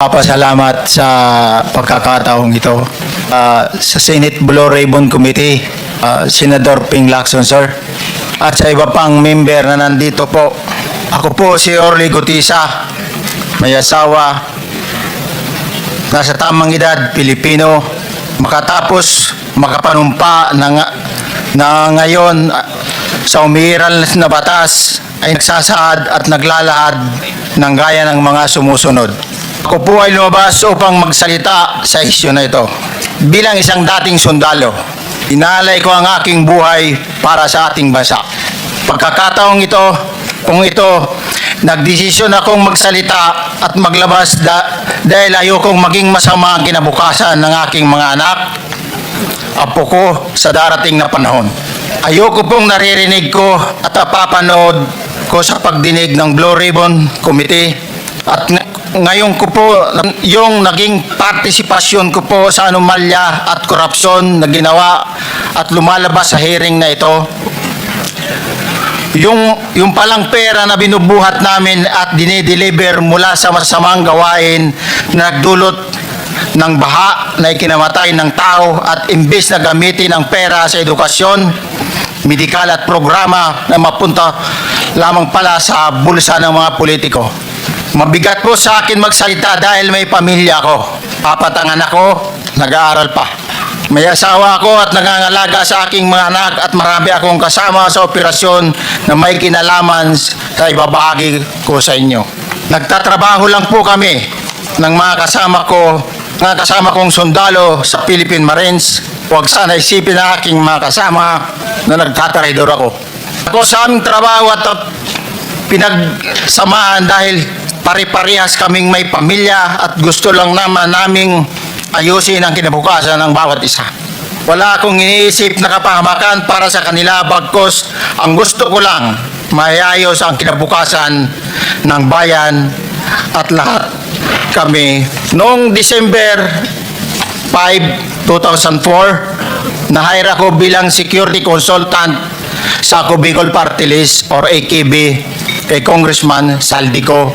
Papasalamat sa pagkakataong ito Ah, sa Senate Blue Ribbon Committee, ah, Senador Ping Lacson, sir. At sa iba pang member na nandito po. Ako po si Orly Gutisa, may asawa, nasa tamang edad, Pilipino, makatapos makapanumpa na, nga- na ngayon ah, sa umiiral na batas ay nagsasaad at naglalahad ng gaya ng mga sumusunod. Ako po ay lumabas upang magsalita sa isyu na ito. Bilang isang dating sundalo, inalay ko ang aking buhay para sa ating bansa. Pagkakataong ito, kung ito, nagdesisyon akong magsalita at maglabas da- dahil ayokong maging masama ang kinabukasan ng aking mga anak, apo ko sa darating na panahon. Ayoko pong naririnig ko at napapanood ko sa pagdinig ng Blue Ribbon Committee at ngayon ko po yung naging partisipasyon ko po sa anomalya at korupsyon na ginawa at lumalabas sa hearing na ito yung yung palang pera na binubuhat namin at dinideliver mula sa masamang gawain na nagdulot ng baha na ikinamatay ng tao at imbes na gamitin ang pera sa edukasyon, medikal at programa na mapunta lamang pala sa bulsa ng mga politiko. Mabigat po sa akin magsalita dahil may pamilya ko. Apat ang anak ko, nag-aaral pa. May asawa ako at nangangalaga sa aking mga anak at marami akong kasama sa operasyon na may kinalaman sa ibabahagi ko sa inyo. Nagtatrabaho lang po kami ng mga kasama ko, mga kasama kong sundalo sa Philippine Marines. Huwag sana isipin na aking mga kasama na nagtataridor ako. Ako sa aming trabaho at pinagsamahan dahil pare-parehas kaming may pamilya at gusto lang naman naming ayusin ang kinabukasan ng bawat isa. Wala akong iniisip na kapahamakan para sa kanila bagkos ang gusto ko lang mayayos ang kinabukasan ng bayan at lahat kami. Noong December 5, 2004, na-hire ako bilang security consultant sa Ako Bicol Party List or AKB kay Congressman Saldico.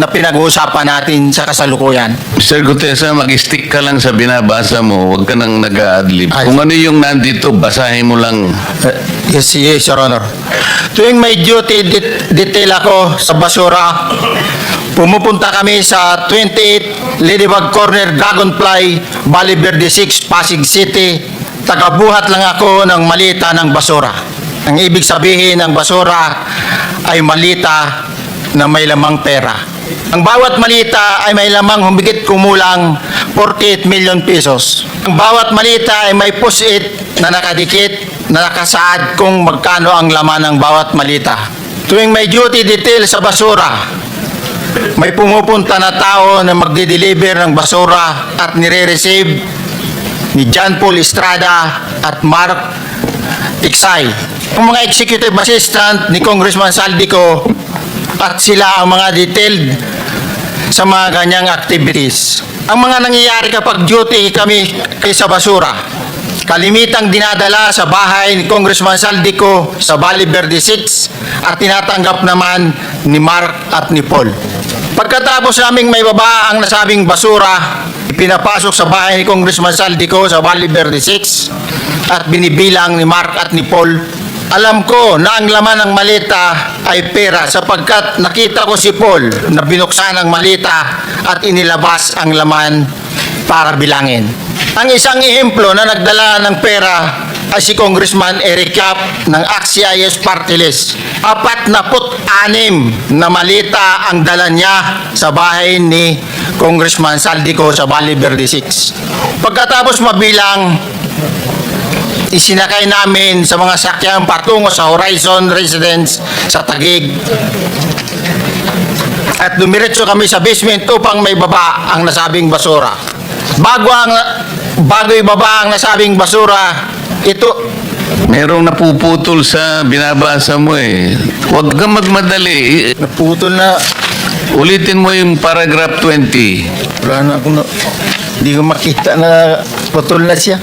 na pinag-uusapan natin sa kasalukuyan. Sir Gutesa, mag-stick ka lang sa binabasa mo. Huwag ka nang nag-adlib. Ay. Kung ano yung nandito, basahin mo lang. Uh, yes, yes, Your Honor. Tuwing may duty det- detail ako sa basura, pumupunta kami sa 28 Ladybug Corner Dragonfly, Valley Verde 6, Pasig City. Tagabuhat lang ako ng malita ng basura. Ang ibig sabihin ng basura ay malita na may lamang pera. Ang bawat malita ay may lamang humigit kumulang 48 million pesos. Ang bawat malita ay may pusit na nakadikit na nakasaad kung magkano ang laman ng bawat malita. Tuwing may duty detail sa basura, may pumupunta na tao na magde-deliver ng basura at nire-receive ni John Paul Estrada at Mark Tiksay. Ang mga executive assistant ni Congressman Saldico at sila ang mga detailed sa mga ganyang activities. Ang mga nangyayari kapag duty kami kay sa basura, kalimitang dinadala sa bahay ni Congressman Saldico sa Valley Verde 6 at tinatanggap naman ni Mark at ni Paul. Pagkatapos naming may baba ang nasabing basura, ipinapasok sa bahay ni Congressman Saldico sa Valley Verde 6 at binibilang ni Mark at ni Paul alam ko na ang laman ng malita ay pera sapagkat nakita ko si Paul na binuksan ang malita at inilabas ang laman para bilangin. Ang isang ehemplo na nagdala ng pera ay si Congressman Eric Yap ng AXIS Party List. Apat na put anim na malita ang dala niya sa bahay ni Congressman Saldico sa Valley Verde 6. Pagkatapos mabilang, isinakay namin sa mga sakyang patungo sa Horizon Residence sa Taguig. At dumiretso kami sa basement upang may baba ang nasabing basura. Bago ang bago ibaba ang nasabing basura, ito Merong napuputol sa binabasa mo eh. Huwag kang magmadali. Naputol na. Ulitin mo yung paragraph 20. Wala na akong na, hindi ko makita na putol na siya.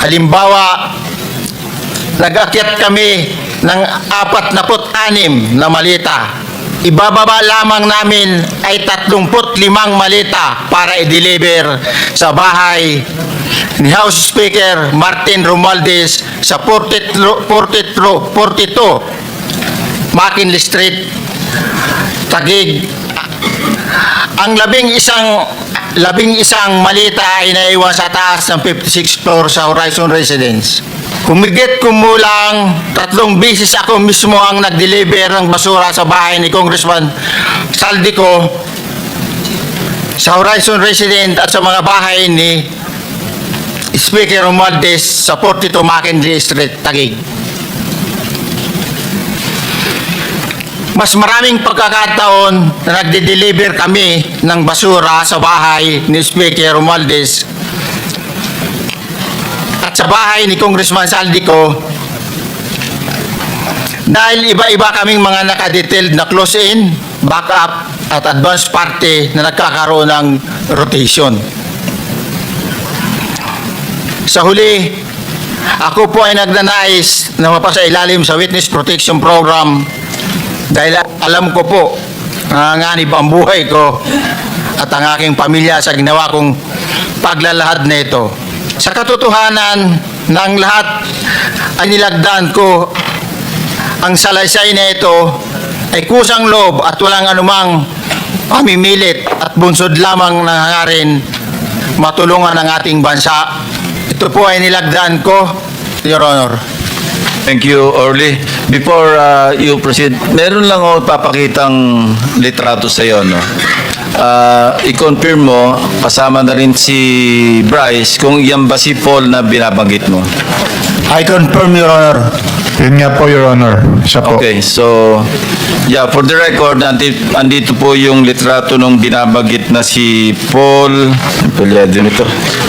Halimbawa, nag-akyat kami ng 46 na malita. Ibababa lamang namin ay 35 malita para i-deliver sa bahay ni House Speaker Martin Romualdez sa 42, 42, 42 McKinley Street, Taguig, ang labing isang labing isang malita ay naiwan sa taas ng 56th floor sa Horizon Residence. Kumigit kumulang tatlong beses ako mismo ang nag-deliver ng basura sa bahay ni Congressman Saldico sa Horizon Residence at sa mga bahay ni Speaker Romualdez sa 42 Mackenzie Street, Taguig. Mas maraming pagkakataon na nagde-deliver kami ng basura sa bahay ni Speaker Romualdez at sa bahay ni Congressman Saldico dahil iba-iba kaming mga nakadetailed na close-in, backup at advance party na nagkakaroon ng rotation. Sa huli, ako po ay nagnanais na mapasa ilalim sa Witness Protection Program dahil alam ko po nanganganib ang buhay ko at ang aking pamilya sa ginawa kong paglalahad na ito. Sa katotohanan ng lahat ay nilagdaan ko ang salaysay na ito ay kusang loob at walang anumang pamimilit at bunsod lamang ng hangarin matulungan ang ating bansa. Ito po ay nilagdaan ko, Your Honor. Thank you, Orly. Before uh, you proceed, meron lang ako papakitang litrato sa iyo, no? Uh, i-confirm mo, kasama na rin si Bryce, kung yan ba si Paul na binabanggit mo. I confirm, Your Honor. Yun nga po, Your Honor. Siya po. Okay, so, yeah, for the record, andito, andito po yung litrato nung binabanggit na si Paul, Pulyado nito,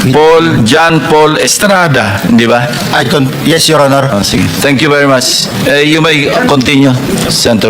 Paul, John Paul Estrada, di ba? I con- yes, Your Honor. Oh, sige. Thank you very much. Eh, you may continue, Senator.